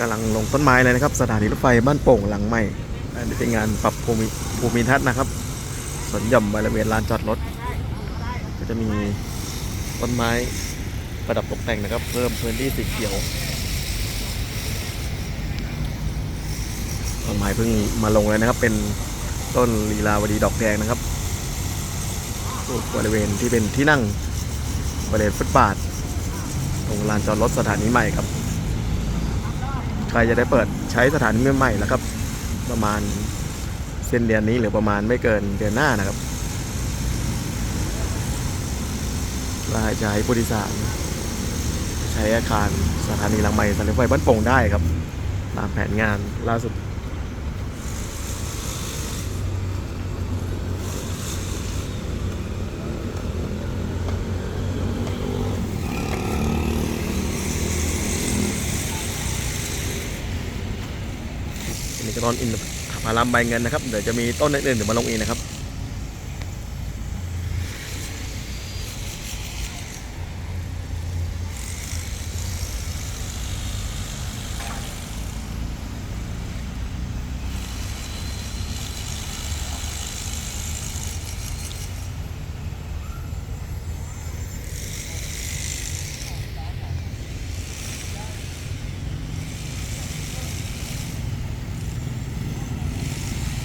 กำลังลงต้นไม้เลยนะครับ สถานีรถไฟบ้านโป่งหลังใหม่อันนี้เป็นงานปรับภูมิภูมิทัศน์นะครับสวนหย่อมบริเวณลานจอดรถ ก็จะมีต้นไม้ประดับตกแต่งนะครับ เพิ่มพื้นที่สีเขียวต้นไม้เพิ่งมาลงเลยนะครับ เป็นต้นลีลาวดีดอกแดงนะครับบริเวณที่เป็นที่นั่งบริเวณฟุตบาท ตรงลานจอดรถสถานีใหม่ครับ ใครจะได้เปิดใช้สถานีใหม่แล้วครับประมาณเส้นเดือนนี้หรือประมาณไม่เกินเดือนหน้านะครับรายจะให้ผู้โดยสารใช้อาคารสถานีหลังใหม่สถานีรถไฟบ้านโป่งได้ครับ ตามแผนงานล่าสุด นี้ก็ต้นอินทผลัมใบเงินนะครับ เดี๋ยวจะมีต้นอื่นๆเดี๋ยวมาลงอีกนะครับ